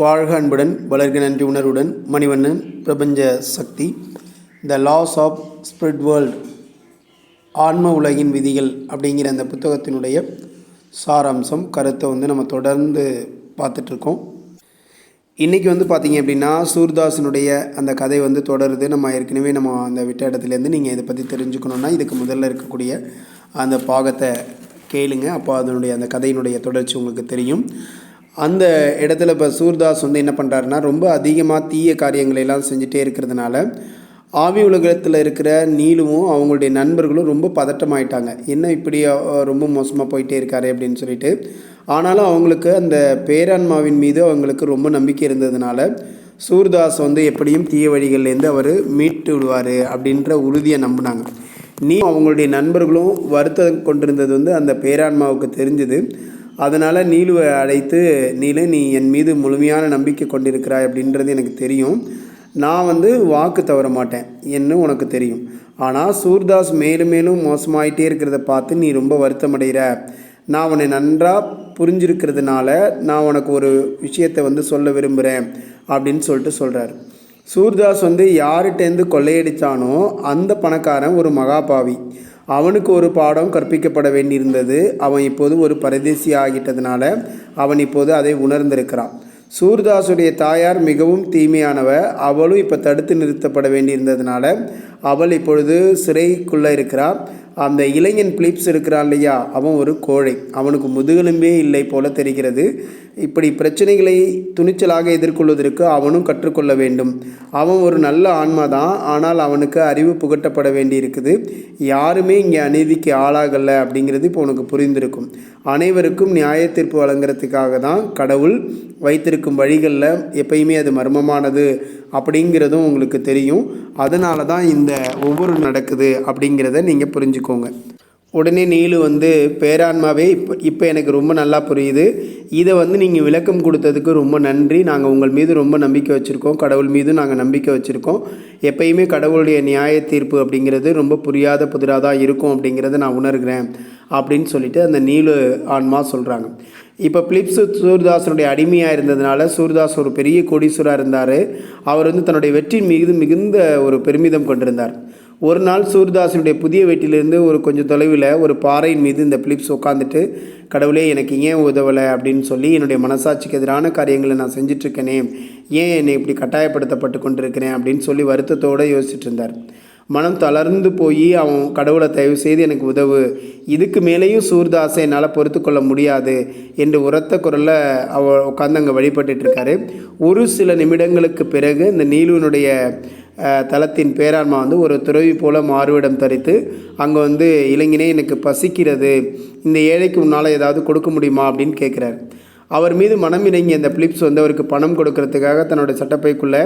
வாழ்க அன்புடன் வளர்க நன்றி உணர்வுடன் மணிவண்ணன் பிரபஞ்ச சக்தி. The laws of spirit world ஆன்ம உலகின் விதிகள் அப்படிங்கிற அந்த புத்தகத்தினுடைய சாராம்சம் கருத்தை வந்து நம்ம தொடர்ந்து பார்த்துட்ருக்கோம். இன்றைக்கி வந்து பார்த்தீங்க அப்படின்னா சூர்தாசனுடைய அந்த கதை வந்து தொடருது. நம்ம ஏற்கனவே நம்ம அந்த விட்ட இடத்துலேருந்து நீங்கள் இதை பற்றி தெரிஞ்சுக்கணுன்னா இதுக்கு முதல்ல இருக்கக்கூடிய அந்த பாகத்தை கேளுங்க. அப்போ அதனுடைய அந்த கதையினுடைய தொடர்ச்சி உங்களுக்கு தெரியும். அந்த இடத்துல இப்போ சூர்தாஸ் வந்து என்ன பண்ணுறாருன்னா ரொம்ப அதிகமாக தீய காரியங்களை எல்லாம் செஞ்சுட்டே இருக்கிறதுனால ஆவி உலகத்தில் இருக்கிற நீலுவும் அவங்களுடைய நண்பர்களும் ரொம்ப பதட்டமாயிட்டாங்க. என்ன இப்படி ரொம்ப மோசமாக போயிட்டே இருக்காரு அப்படின்னு சொல்லிட்டு ஆனாலும் அவங்களுக்கு அந்த பேரான்மாவின் மீது அவங்களுக்கு ரொம்ப நம்பிக்கை இருந்ததுனால சூர்தாஸ் வந்து எப்படியும் தீய வழிகள்லேருந்து அவர் மீட்டு விடுவார் அப்படின்ற உறுதியை நம்பினாங்க. நீ அவங்களுடைய நண்பர்களும் வருத்தம் கொண்டிருந்தது வந்து அந்த பேரான்மாவுக்கு தெரிஞ்சது. அதனால் நீலுவை அழைத்து நீலு நீ என் மீது முழுமையான நம்பிக்கை கொண்டிருக்கிறாய் அப்படின்றது எனக்கு தெரியும். நான் வந்து வாக்கு தவற மாட்டேன். என்ன உனக்கு தெரியும். ஆனால் சூர்தாஸ் மேலும் மேலும் மோசமாயிட்டே இருக்கிறத பார்த்து நீ ரொம்ப வருத்தமடைகிற நான் உன்னை நன்றாக புரிஞ்சிருக்கிறதுனால நான் உனக்கு ஒரு விஷயத்தை வந்து சொல்ல விரும்புகிறேன் அப்படின்னு சொல்லிட்டு சொல்கிறார் சூர்தாஸ் வந்து யார்கிட்டேருந்து கொள்ளையடித்தானோ அந்த பணக்காரன் ஒரு மகாபாவி. அவனுக்கு ஒரு பாடம் கற்பிக்கப்பட வேண்டியிருந்தது. அவன் இப்போது ஒரு பரதேசி ஆகிட்டதுனால அவன் இப்போது அதை உணர்ந்திருக்கிறான். சூர்தாஸுடைய தாயார் மிகவும் தீமையானவ. அவளும் இப்போ தடுத்து நிறுத்தப்பட வேண்டியிருந்ததுனால அவள் இப்பொழுது சிறைக்குள்ளே இருக்கிறாள் அந்த இளைஞன் பிலிப்ஸ் இருக்கிறான் இல்லையா? அவன் ஒரு கோழை. அவனுக்கு முதுகெலும்பே இல்லை போல தெரிகிறது. இப்படி பிரச்சனைகளை துணிச்சலாக எதிர்கொள்வதற்கு அவனும் கற்றுக்கொள்ள வேண்டும். அவன் ஒரு நல்ல ஆன்மா தான் ஆனால் அவனுக்கு அறிவு புகட்டப்பட வேண்டி இருக்குது யாருமே இங்கே அநீதிக்கு ஆளாகலை அப்படிங்கிறது இப்போ உனக்கு புரிந்திருக்கும். அனைவருக்கும் நியாய தீர்ப்பு வழங்குறதுக்காக தான் கடவுள் வைத்திருக்கும் வழிகளில் எப்பயுமே அது மர்மமானது. அப்படிங்கிறதும் உங்களுக்கு தெரியும். அதனால தான் இந்த ஒவ்வொரு நடக்குது அப்படிங்கிறத நீங்கள் புரிஞ்சுக்கோங்க. உடனே நீலு வந்து பேரான்மாவே இப்போ இப்போ எனக்கு ரொம்ப நல்லா புரியுது. இதை வந்து நீங்கள் விளக்கம் கொடுத்ததுக்கு ரொம்ப நன்றி. நாங்கள் உங்கள் மீது ரொம்ப நம்பிக்கை வச்சுருக்கோம். கடவுள் மீது நாங்கள் நம்பிக்கை வச்சுருக்கோம். எப்பயுமே கடவுளுடைய நியாய தீர்ப்பு அப்படிங்கிறது ரொம்ப புரியாத புதிராக தான் இருக்கும் அப்படிங்கிறத நான் உணர்கிறேன். அப்படின்னு சொல்லிட்டு அந்த நீலு ஆன்மா சொல்கிறாங்க இப்போ பிலிப்ஸ் சூர்தாஸனுடைய அடிமையாக இருந்ததுனால சூர்தாஸ் ஒரு பெரிய கோடீஸ்வராக இருந்தார். அவர் வந்து தன்னுடைய வெற்றி மிகுந்து மிகுந்த ஒரு பெருமிதம் கொண்டிருந்தார். ஒரு நாள் சூர்தாசனுடைய புதிய வீட்டிலிருந்து ஒரு கொஞ்சம் தொலைவில் ஒரு பாறையின் மீது இந்த பிலிப்ஸ் உட்காந்துட்டு கடவுளே எனக்கு ஏன் உதவலை? அப்படின்னு சொல்லி என்னுடைய மனசாட்சிக்கு எதிரான காரியங்களை நான் செஞ்சிட்ருக்கேனே ஏன் என்னை இப்படி கட்டாயப்படுத்தப்பட்டு கொண்டிருக்கிறேன் அப்படின்னு சொல்லி வருத்தத்தோடு யோசிச்சுட்டு இருந்தார். மனம் தளர்ந்து போய் அவன் கடவுளை தயவு செய்து எனக்கு உதவு. இதுக்கு மேலேயும் சூர்தாஸை என்னால் பொறுத்து கொள்ள முடியாது என்று உரத்த குரலில் அவ உட்காந்து அங்கே வழிபட்டுருக்காரு ஒரு சில நிமிடங்களுக்கு பிறகு இந்த நீலுவனுடைய தளத்தின் தலத்தின் பேரான்மா வந்து ஒரு துறவி போல மாறுவிடம் தரித்து அங்கே வந்து இளைஞனே எனக்கு பசிக்கிறது. இந்த ஏழைக்கு உன்னால் ஏதாவது கொடுக்க முடியுமா? அப்படின்னு கேட்குறாரு அவர் மீது மனம் இறங்கி அந்த பிலிப்ஸ் வந்து அவருக்கு பணம் கொடுக்கறதுக்காக தன்னோட சட்டப்பைக்குள்ளே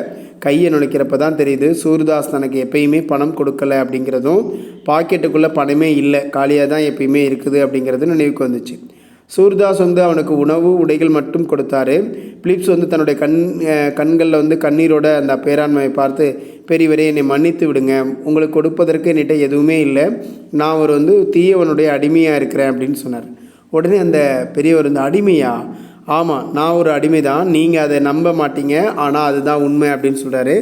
கையை நுழைக்கிறப்ப தான் தெரியுது சூர்தாஸ் தனக்கு எப்பயுமே பணம் கொடுக்கல அப்படிங்கிறதும் பாக்கெட்டுக்குள்ளே பணமே இல்லை காலியாக தான் எப்பயுமே இருக்குது அப்படிங்கிறது நினைவுக்கு வந்துச்சு. சூர்தாஸ் வந்து அவனுக்கு உணவு உடைகள் மட்டும் கொடுத்தாரு. பிலிப்ஸ் வந்து தன்னுடைய கண் கண்களில் வந்து கண்ணீரோட அந்த பேராண்மையை பார்த்து பெரியவரே என்னை மன்னித்து விடுங்க. உங்களுக்கு கொடுப்பதற்கு என்கிட்ட எதுவுமே இல்லை. நான் அவர் வந்து தீயவனுடைய அடிமையாக இருக்கிறேன் அப்படின்னு சொன்னார். உடனே அந்த பெரியவர் வந்து அடிமையா? ஆமாம் நான் ஒரு அடிமை தான் நீங்கள் அதை நம்ப மாட்டீங்க. ஆனால் அதுதான் உண்மை அப்படின்னு சொல்கிறாரு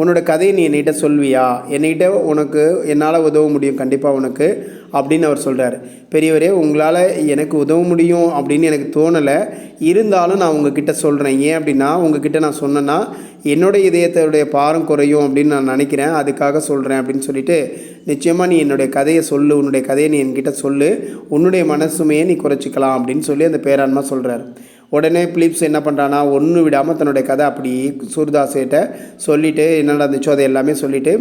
உன்னோட கதையை நீ என்கிட்ட சொல்வியா? என்கிட்ட உனக்கு என்னால் உதவ முடியும் கண்டிப்பாக உனக்கு அப்படின்னு அவர் சொல்கிறார் பெரியவரே உங்களால் எனக்கு உதவ முடியும் அப்படின்னு எனக்கு தோணலை. இருந்தாலும் நான் உங்ககிட்ட சொல்கிறேன் ஏன் அப்படின்னா உங்ககிட்ட நான் சொன்னேன்னா என்னோட இதயத்தோடைய பாரம் குறையும் அப்படின்னு நான் நினைக்கிறேன். அதுக்காக சொல்கிறேன் அப்படின்னு சொல்லிட்டு நிச்சயமாக நீ என்னுடைய கதையை சொல்லு. உன்னுடைய கதையை நீ என்கிட்ட சொல்லு. உன்னுடைய மனசுமே நீ குறைச்சிக்கலாம் அப்படின்னு சொல்லி அந்த பேரான்மா சொல்கிறார் உடனே பிலிப்ஸ் என்ன பண்ணுறான்னா ஒன்று விடாமல் தன்னுடைய கதை அப்படி சூர்தாஸ்கிட்ட சொல்லிவிட்டு என்ன நடந்துச்சோ அதை எல்லாமே சொல்லிவிட்டு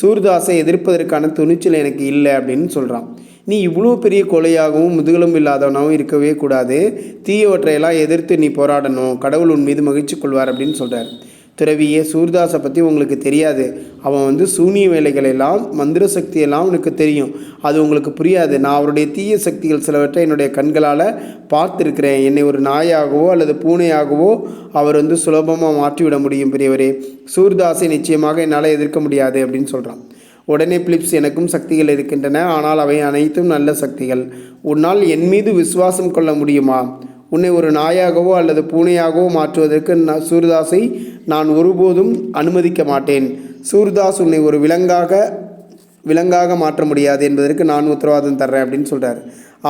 சூர்தாஸை எதிர்ப்பதற்கான துணிச்சல் எனக்கு இல்லை அப்படின்னு சொல்கிறான் நீ இவ்வளோ பெரிய கொலையாகவும் முதுகலும் இல்லாதவனாகவும் இருக்கவே கூடாது. தீயவற்றையெல்லாம் எதிர்த்து நீ போராடணும். கடவுள் உன் மீது மகிழ்ச்சி கொள்வார் அப்படின்னு சொல்கிறார் துறவியே சூர்தாஸை பற்றி உங்களுக்கு தெரியாது. அவன் வந்து சூனிய வேலைகள் எல்லாம் மந்திர சக்தி எல்லாம் உனக்கு தெரியும். அது உங்களுக்கு புரியாது. நான் அவருடைய தீய சக்திகள் சிலவற்றை என்னுடைய கண்களால் பார்த்துருக்கிறேன். என்னை ஒரு நாயாகவோ அல்லது பூனையாகவோ அவர் வந்து சுலபமாக மாற்றிவிட முடியும் பெரியவரே. சூர்தாஸை நிச்சயமாக என்னால் எதிர்க்க முடியாது அப்படின்னு சொல்கிறான் உடனே பிலிப்ஸ் எனக்கும் சக்திகள் இருக்கின்றன. ஆனால் அவை அனைத்தும் நல்ல சக்திகள். உன்னால் என் மீது விசுவாசம் கொள்ள முடியுமா? உன்னை ஒரு நாயாகவோ அல்லது பூனையாகவோ மாற்றுவதற்கு நான் சூர்தாஸை நான் ஒருபோதும் அனுமதிக்க மாட்டேன். சூர்தாஸ் உன்னை ஒரு விலங்காக விலங்காக மாற்ற முடியாது என்பதற்கு நான் உத்தரவாதம் தர்றேன் அப்படின்னு சொல்கிறார்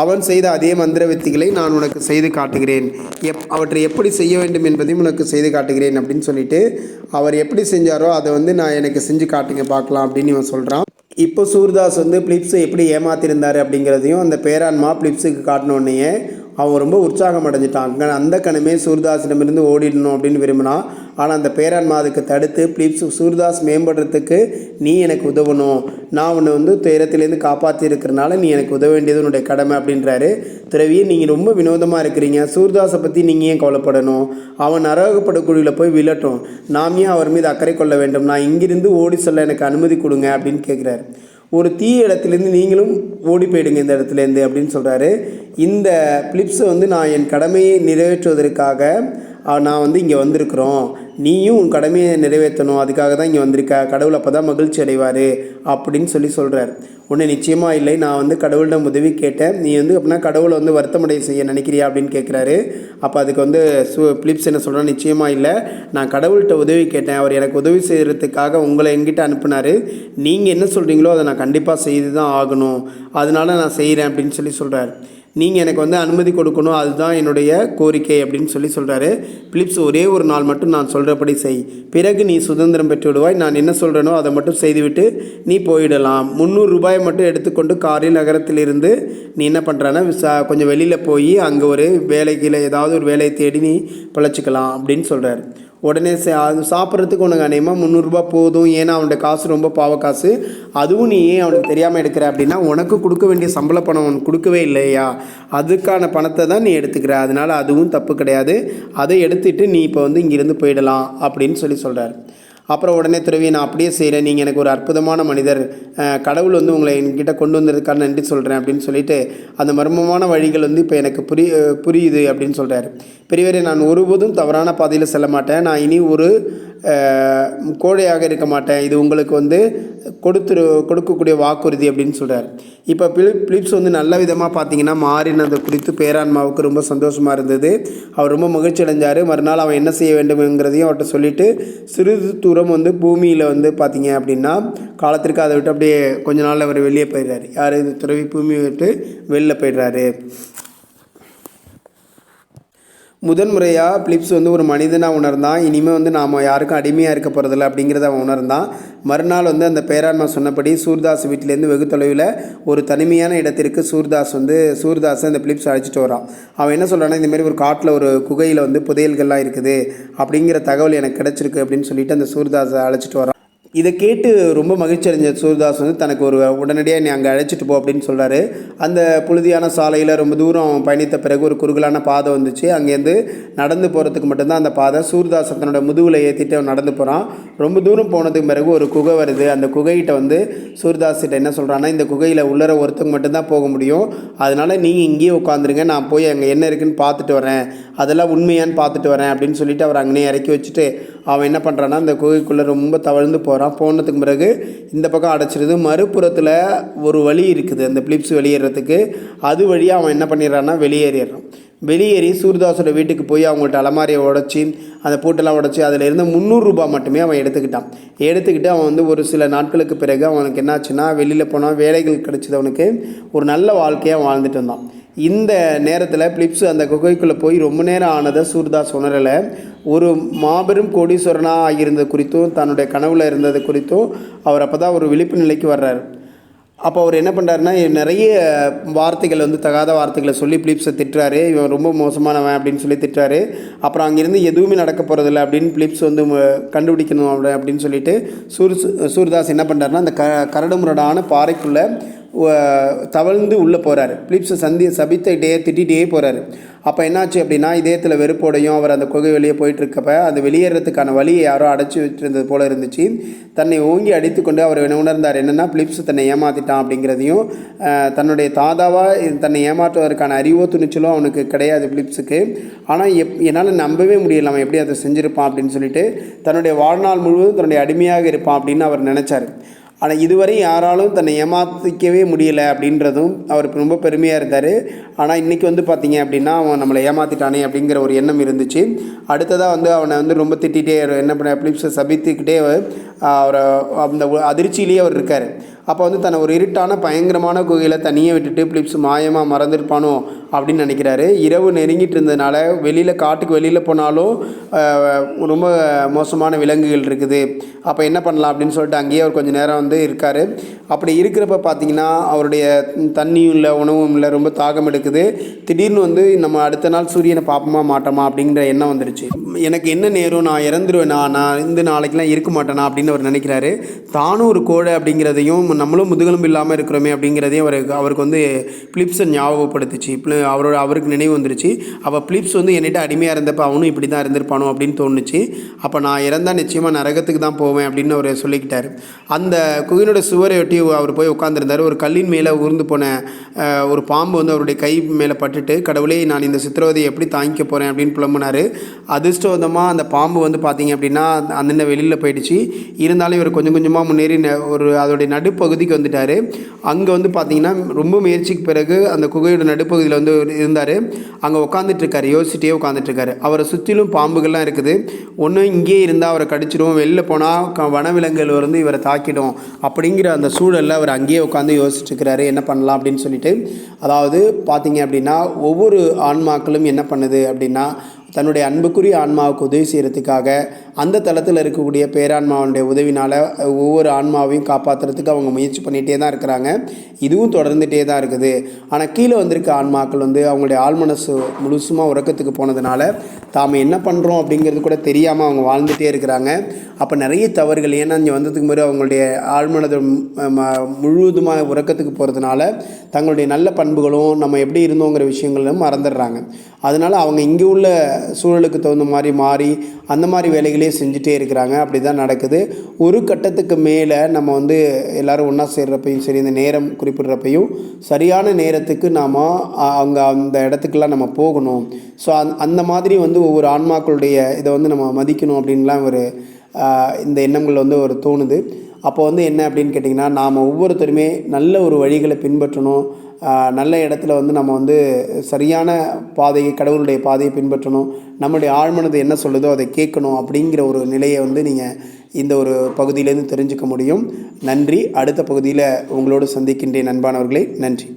அவன் செய்த அதே மந்திர வித்திகளை நான் உனக்கு செய்து காட்டுகிறேன். எப் அவற்றை எப்படி செய்ய வேண்டும் என்பதையும் உனக்கு செய்து காட்டுகிறேன் அப்படின்னு சொல்லிட்டு அவர் எப்படி செஞ்சாரோ அதை வந்து நான் எனக்கு செஞ்சு காட்டுங்க பார்க்கலாம் அப்படின்னு இவன் சொல்கிறான் இப்போ சூர்தாஸ் வந்து பிலிப்ஸை எப்படி ஏமாத்திருந்தார் அப்படிங்கிறதையும் அந்த பேரான்மா பிலிப்ஸுக்கு காட்டினோடனேயே அவன் ரொம்ப உற்சாகம் அடைஞ்சிட்டான் அங்கே அந்த கணமே சூர்தாஸிடமிருந்து ஓடிடணும் அப்படின்னு விரும்பினா ஆனால் அந்த பேரான்மா அதுக்கு தடுத்து ப்ளீப்ஸ் சூர்தாஸ் மேம்படுறதுக்கு நீ எனக்கு உதவணும். நான் உன்னை வந்து துயரத்துலேருந்து காப்பாற்றி இருக்கிறனால நீ எனக்கு உதவ வேண்டியது உன்னுடைய கடமை அப்படின்றாரு. துறவி நீங்கள் ரொம்ப வினோதமாக இருக்கிறீங்க. சூர்தாஸை பற்றி நீங்கள் ஏன் கவலைப்படணும்? அவன் நரகப்படக்குழுவில் போய் விழட்டும். நாம் ஏன் அவர் மீது அக்கறை கொள்ள வேண்டும்? நான் இங்கிருந்து ஓடி சொல்ல எனக்கு அனுமதி கொடுங்க அப்படின்னு கேட்குறாரு ஒரு தீய இடத்துலேருந்து நீங்களும் ஓடி போயிடுங்க இந்த இடத்துலேருந்து அப்படின்னு சொல்கிறாரு இந்த பிலிப்ஸை வந்து நான் என் கடமையை நிறைவேற்றுவதற்காக நான் வந்து இங்கே வந்திருக்கிறோம். நீயும் உன் கடமையை நிறைவேற்றணும். அதுக்காக தான் இங்கே வந்திருக்க. கடவுள் அப்போ தான் மகிழ்ச்சி அடைவார் அப்படின்னு சொல்லி சொல்கிறார் உன்னை நிச்சயமாக இல்லை. நான் வந்து கடவுளிடம் உதவி கேட்டேன். நீ வந்து அப்படின்னா கடவுளை வந்து வருத்தமடைய செய்ய நினைக்கிறியா அப்படின்னு கேட்குறாரு அப்போ அதுக்கு வந்து சு பிலிப்ஸ் என்ன சொல்கிறான் நிச்சயமாக இல்லை. நான் கடவுள்கிட்ட உதவி கேட்டேன். அவர் எனக்கு உதவி செய்கிறதுக்காக உங்களை எங்கிட்ட அனுப்புனார். நீங்கள் என்ன சொல்கிறீங்களோ அதை நான் கண்டிப்பாக செய்து தான் ஆகணும். அதனால நான் செய்கிறேன் அப்படின்னு சொல்லி சொல்கிறார் நீங்கள் எனக்கு வந்து அனுமதி கொடுக்கணும் அதுதான் என்னுடைய கோரிக்கை அப்படின்னு சொல்லி சொல்கிறாரு பிலிப்ஸ் ஒரே ஒரு நாள் மட்டும் நான் சொல்கிறபடி செய். பிறகு நீ சுதந்திரம் பெற்று விடுவாய் நான் என்ன சொல்கிறேனோ அதை மட்டும் செய்துவிட்டு நீ போயிடலாம். முந்நூறு ரூபாயை மட்டும் எடுத்துக்கொண்டு காரில் நகரத்திலிருந்து நீ என்ன பண்ணுறான்னா விசா கொஞ்சம் வெளியில் போய் அங்கே ஒரு வேலைக்கு ஏதாவது ஒரு வேலையை தேடி நீ பிழைச்சிக்கலாம் அப்படின்னு சொல்கிறாரு உடனே சே- அது சாப்பிட்றதுக்கு உனக்கு அநேகமாக முந்நூறுரூபா போதும். ஏன்னா அவனோட காசு ரொம்ப பாவ காசு. அதுவும் நீ ஏன் அவனுக்கு தெரியாமல் எடுக்கிற அப்படின்னா உனக்கு கொடுக்க வேண்டிய சம்பள பணம் உனக்கு கொடுக்கவே இல்லையா? அதுக்கான பணத்தை தான் நீ எடுத்துக்கிற. அதனால் அதுவும் தப்பு கிடையாது. அதை எடுத்துகிட்டு நீ இப்போ வந்து இங்கேருந்து போயிடலாம் அப்படின்னு சொல்லி சொல்கிறார் அப்புறம் உடனே துறவி நான் அப்படியே செய்கிறேன் நீங்கள் எனக்கு ஒரு அற்புதமான மனிதர். கடவுள் வந்து உங்களை என்கிட்ட கொண்டு வந்ததுக்காக நன்றி சொல்கிறேன் அப்படின்னு சொல்லிட்டு அந்த மர்மமான வழிகள் வந்து இப்போ எனக்கு புரி புரியுது அப்படின்னு சொல்கிறாரு பெரியவரே நான் ஒருபோதும் தவறான பாதையில் செல்ல மாட்டேன். நான் இனி ஒரு கோழையாக இருக்க மாட்டேன். இது உங்களுக்கு வந்து கொடுத்துரு கொடுக்கக்கூடிய வாக்குறுதி அப்படின்னு சொல்கிறார் இப்போ பிலிப் பிலிப்ஸ் வந்து நல்ல விதமாக பார்த்தீங்கன்னா மாறினது குறித்து பேரான்மாவுக்கு ரொம்ப சந்தோஷமாக இருந்தது. அவர் ரொம்ப மகிழ்ச்சி அடைஞ்சார். மறுநாள் அவன் என்ன செய்ய வேண்டும்ங்கிறதையும் அவர்கிட்ட சொல்லிவிட்டு சிறிது தூரம் வந்து பூமியில் வந்து பார்த்தீங்க அப்படின்னா காலத்திற்கு அதை விட்டு அப்படியே கொஞ்ச நாள் அவர் வெளியே போயிடுறாரு. யார்? இந்த துறவி பூமியை விட்டு வெளில போயிடுறாரு. முதன்முறையாக பிலிப்ஸ் வந்து ஒரு மனிதனாக உணர்ந்தான். இனிமேல் வந்து நாம் யாருக்கும் அடிமையாக இருக்க போகிறதில்ல அப்படிங்கிறத அவன் உணர்ந்தான். மறுநாள் வந்து அந்த பேரான்மா சொன்னபடி சூர்தாஸ் வீட்டிலேருந்து வெகு தொலைவில் ஒரு தனிமையான இடத்திற்கு சூர்தாஸ் வந்து சூர்தாஸை அந்த பிலிப்ஸ் அழைச்சிட்டு வரான் அவன் என்ன சொல்கிறான்னா இந்தமாரி ஒரு காட்டில் ஒரு குகையில் வந்து புதையல்கள்லாம் இருக்குது. அப்படிங்கிற தகவல் எனக்கு கிடச்சிருக்கு அப்படின்னு சொல்லிட்டு அந்த சூர்தாஸை அழைச்சிட்டு வரான் இதை கேட்டு ரொம்ப மகிழ்ச்சி அடைஞ்ச சூர்தாஸ் வந்து தனக்கு ஒரு உடனடியாக நீ அங்கே அழைச்சிட்டு போ அப்படின்னு சொல்கிறாரு அந்த புழுதியான சாலையில் ரொம்ப தூரம் பயணித்த பிறகு ஒரு குறுகலான பாதை வந்துச்சு. அங்கேருந்து நடந்து போகிறதுக்கு மட்டும்தான் அந்த பாதை. சூர்தாஸ் தன்னோட முதுகில் ஏற்றிட்டு அவன் நடந்து போகிறான் ரொம்ப தூரம் போனதுக்கு பிறகு ஒரு குகை வருது. அந்த குகைகிட்ட வந்து சூர்தாஸ் கிட்ட என்ன சொல்கிறான்னா இந்த குகையில் உள்ளர ஒருத்தங்க மட்டும்தான் போக முடியும். அதனால் நீங்கள் இங்கேயே உட்காந்துருங்க நான் போய் அங்கே என்ன இருக்குன்னு பார்த்துட்டு வரேன். அதெல்லாம் உண்மையான்னு பார்த்துட்டு வரேன் அப்படின்னு சொல்லிட்டு அவர் அங்கேயே இறக்கி வச்சுட்டு அவன் என்ன பண்ணுறான்னா அந்த குகைக்குள்ளே ரொம்ப தவழ்ந்து போகிறான் போனதுக்கு பிறகு இந்த பக்கம் அடைச்சிருது. மறுபுறத்தில் ஒரு வழி இருக்குது. அந்த பிலிப்ஸ் வெளியேறதுக்கு. அது வழியாக அவன் என்ன பண்ணிடுறான்னா வெளியேறிடுறான். வெளியேறி சூர்தாஸோட வீட்டுக்கு போய் அவங்கள்ட்ட அலமாரியை உடச்சி அந்த பூட்டெல்லாம் உடச்சி அதில் இருந்து முந்நூறுரூபா மட்டுமே அவன் எடுத்துக்கிட்டான். எடுத்துக்கிட்டு அவன் வந்து ஒரு சில நாட்களுக்கு பிறகு அவனுக்கு என்னாச்சுன்னா வெளியில் போனால் வேலைகள் கிடச்சிது அவனுக்கு. ஒரு நல்ல வாழ்க்கையாக வாழ்ந்துட்டு இருந்தான். இந்த நேரத்தில் பிலிப்ஸ் அந்த குகைக்குள்ளே போய் ரொம்ப நேரம் ஆனதை சூர்தாஸ் உணரலை ஒரு மாபெரும் கோடீஸ்வரனாக ஆகியிருந்தது குறித்தும் தன்னுடைய கனவில் இருந்தது குறித்தும் அவர் அப்போ தான் ஒரு விழிப்பு நிலைக்கு வர்றார். அப்போ அவர் என்ன பண்ணுறாருன்னா நிறைய வார்த்தைகள் வந்து தகாத வார்த்தைகளை சொல்லி பிலிப்ஸை திட்டுறாரு. இவன் ரொம்ப மோசமானவன் அப்படின்னு சொல்லி திட்டுறாரு. அப்புறம் அங்கேருந்து எதுவுமே நடக்க போகிறதில்ல அப்படின்னு பிலிப்ஸ் வந்து ம- கண்டுபிடிக்கணும் அப்படின்னு சொல்லிட்டு சூர் சூர்தாஸ் என்ன பண்ணுறாருன்னா அந்த க கரடுமுரடான பாறைக்குள்ளே தவழ்ந்து உள்ளே போகிறார் பிலிப்ஸை சந்தி சபித்திட்டே திட்டிகிட்டே போகிறாரு அப்போ என்னாச்சு அப்படின்னா இதயத்தில் வெறுப்போடையும் அவர் அந்த குகை வெளியே போயிட்டுருக்கப்ப அந்த வெளியேறதுக்கான வழியை யாரோ அடைச்சி வச்சுருந்தது போல இருந்துச்சு. தன்னை ஓங்கி அடித்துக்கொண்டு அவர் என்ன உணர்ந்தார்? என்னென்னா பிலிப்ஸ் தன்னை ஏமாற்றிட்டான் அப்படிங்கிறதையும் தன்னுடைய தாதாவாக தன்னை ஏமாற்றுவதற்கான அறிவோ துணிச்சலோ அவனுக்கு கிடையாது பிலிப்ஸுக்கு. ஆனால் எப் என்னால் நம்பவே முடியல. அவன் எப்படி அதை செஞ்சுருப்பான் அப்படின்னு சொல்லிட்டு தன்னுடைய வாழ்நாள் முழுவதும் தன்னுடைய அடிமையாக இருப்பான் அப்படின்னு அவர் நினச்சார். ஆனால் இதுவரை யாராலும் தன்னை ஏமாற்றிக்கவே முடியலை அப்படின்றதும் அவர் ரொம்ப பெருமையாக இருந்தார். ஆனால் இன்றைக்கி வந்து பார்த்தீங்க அப்படின்னா அவன் நம்மளை ஏமாற்றிட்டானே அப்படிங்கிற ஒரு எண்ணம் இருந்துச்சு. அடுத்ததாக வந்து அவனை வந்து ரொம்ப திட்டிகிட்டே என்ன பண்ண பிலிப்ஸை சபித்துக்கிட்டே அவரை அந்த அதிர்ச்சியிலேயே அவர் இருக்கார். அப்போ வந்து தன்னை ஒரு இருட்டான பயங்கரமான குகையில் தனியே விட்டுட்டு பிலிப்ஸ் மாயமாக மறந்துருப்பானோ அப்படின்னு நினைக்கிறாரு. இரவு நெருங்கிட்டு இருந்ததுனால வெளியில் காட்டுக்கு வெளியில் போனாலும் ரொம்ப மோசமான விலங்குகள் இருக்குது. அப்போ என்ன பண்ணலாம் அப்படின்னு சொல்லிட்டு அங்கேயே அவர் கொஞ்சம் நேரம் வந்து இருக்கார். அப்படி இருக்கிறப்ப பார்த்தீங்கன்னா அவருடைய தண்ணியும் இல்லை உணவும் இல்லை ரொம்ப தாகம் எடுக்குது. திடீர்னு வந்து நம்ம அடுத்த நாள் சூரியனை பார்ப்போமா மாட்டோமா அப்படிங்கிற எண்ணம் வந்துடுச்சு எனக்கு என்ன நேரம் நான் இறந்துருவேனா நான் இந்த நாளைக்கெல்லாம் இருக்க மாட்டேனா அப்படின்னு அவர் நினைக்கிறாரு. தானும் ஒரு கோழை அப்படிங்கிறதையும் நம்மளும் முதுகெலும்பு இல்லாமல் இருக்கிறோமே அப்படிங்கிறதையும் அவருக்கு அவருக்கு வந்து பிலிப்ஸை ஞாபகப்படுத்துச்சு. அவரோட அவருக்கு நினைவு வந்துருச்சு. அப்போ பிலிப்ஸ் வந்து என்னிட்ட அடிமையாக இருந்தப்போ அவனும் இப்படி தான் இருந்திருப்பானோ அப்படின்னு தோணுச்சு. அப்போ நான் இறந்தால் நிச்சயமாக நரகத்துக்கு தான் போவேன் அப்படின்னு அவர் சொல்லிக்கிட்டார். அந்த குகையினோட சுவரை ஒட்டி அவர் போய் உட்காந்துருந்தார் ஒரு கல்லின் மேலே ஊர்ந்து போன ஒரு பாம்பு வந்து அவருடைய கை மேலே பட்டுட்டு கடவுளே நான் இந்த சித்திரவதையை எப்படி தாங்கிக்க போகிறேன் அப்படின்னு புலம்புனார். அதிர்ஷ்டவதமாக அந்த பாம்பு வந்து பார்த்தீங்க அப்படின்னா அந்த வெளியில் போயிடுச்சு. இருந்தாலும் இவர் கொஞ்சம் கொஞ்சமாக முன்னேறி ந- ஒரு அதோடைய நடுப்பகுதிக்கு வந்துட்டார். அங்கே வந்து பார்த்தீங்கன்னா ரொம்ப முயற்சிக்கு பிறகு அந்த குகையோட நடுப்பகுதியில் வந்து இருந்தார். அங்கே உட்காந்துட்டு இருக்காரு யோசிச்சிட்டே அவரை சுற்றிலும் பாம்புகள்லாம் இருக்குது. ஒன்று இங்கேயே இருந்தால் அவரை கடிச்சிடும் வெளில போனால் க வனவிலங்குகள் வந்து இவரை தாக்கிடும் அப்படிங்கிற அந்த சூழலில் அவர் அங்கேயே உட்காந்து யோசிச்சுருக்கிறாரு என்ன பண்ணலாம் அப்படின்னு சொல்லிட்டு அதாவது பார்த்தீங்க அப்படின்னா ஒவ்வொரு ஆன்மாக்களும் என்ன பண்ணுது அப்படின்னா தன்னுடைய அன்புக்குரிய ஆன்மாவுக்கு உதவி செய்கிறதுக்காக அந்த தளத்தில் இருக்கக்கூடிய பேரான்மாவனுடைய உதவினால் ஒவ்வொரு ஆன்மாவையும் காப்பாற்றுறதுக்கு அவங்க முயற்சி பண்ணிகிட்டே தான் இருக்கிறாங்க. இதுவும் தொடர்ந்துகிட்டே தான் இருக்குது. ஆனால் கீழே வந்திருக்க ஆன்மாக்கள் வந்து அவங்களுடைய ஆழ்மனசு முழுசுமாக உறக்கத்துக்கு போனதுனால தாம் என்ன பண்ணுறோம் அப்படிங்கிறது கூட தெரியாமல் அவங்க வாழ்ந்துகிட்டே இருக்கிறாங்க. அப்போ நிறைய தவறுகள் ஏன்னா இங்கே வந்ததுக்கு முறை அவங்களுடைய ஆழ்மனது முழுவதுமாக உறக்கத்துக்கு போகிறதுனால தங்களுடைய நல்ல பண்புகளும் நம்ம எப்படி இருந்தோங்கிற விஷயங்களும் மறந்துடுறாங்க. அதனால் அவங்க இங்கே உள்ள சூழலுக்கு தகுந்த மாதிரி மாறி அந்த மாதிரி வேலைகளே செஞ்சுட்டே இருக்கிறாங்க. அப்படி தான் நடக்குது. ஒரு கட்டத்துக்கு மேலே நம்ம வந்து எல்லாரும் ஒன்றா சேர்றப்பையும் சரி இந்த நேரம் குறிப்பிடுறப்பையும் சரியான நேரத்துக்கு நாம் அங்கே அந்த இடத்துக்குலாம் நம்ம போகணும். ஸோ அந் அந்த மாதிரி வந்து ஒவ்வொரு ஆன்மாக்களுடைய இதை வந்து நம்ம மதிக்கணும் அப்படின்லாம் ஒரு இந்த எண்ணங்கள் வந்து ஒரு தோணுது. அப்போ வந்து என்ன அப்படின்னு கேட்டிங்கன்னா நாம் ஒவ்வொருத்தருமே நல்ல ஒரு வழிகளை பின்பற்றணும். நல்ல இடத்துல வந்து நம்ம வந்து சரியான பாதையை கடவுளுடைய பாதையை பின்பற்றணும். நம்மளுடைய ஆழ்மனது என்ன சொல்லுதோ அதை கேட்கணும் அப்படிங்கிற ஒரு நிலையை வந்து நீங்கள் இந்த ஒரு பகுதியிலேருந்து தெரிஞ்சுக்க முடியும். நன்றி. அடுத்த பகுதியில் உங்களோடு சந்திக்கின்றேன் அன்பானவர்களே. நன்றி.